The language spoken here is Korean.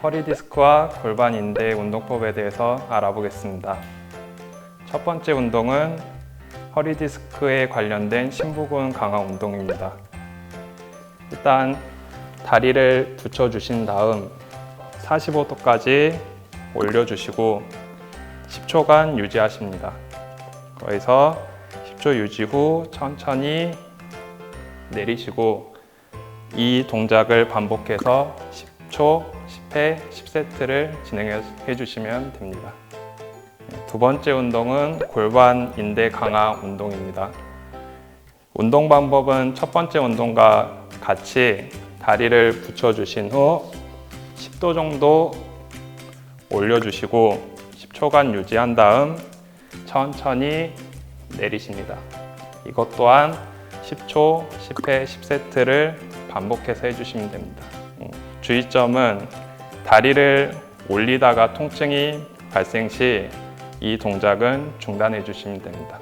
허리 디스크와 골반 인대 운동법에 대해서 알아보겠습니다. 첫 번째 운동은 허리 디스크에 관련된 심부근 강화 운동입니다. 일단 다리를 붙여주신 다음 45도까지 올려주시고 10초간 유지하십니다. 거기서 10초 유지 후 천천히 내리시고 이 동작을 반복해서 10초, 10 회, 10세트를 진행해 주시면 됩니다. 두 번째 운동은 골반 인대 강화 운동입니다. 운동 방법은 첫 번째 운동과 같이 다리를 붙여주신 후 10도 정도 올려주시고 10초간 유지한 다음 천천히 내리십니다. 이것 또한 10초, 10회, 10세트를 반복해서 해주시면 됩니다. 음, 주의점은 다리를 올리다가 통증이 발생 시 이 동작은 중단해 주시면 됩니다.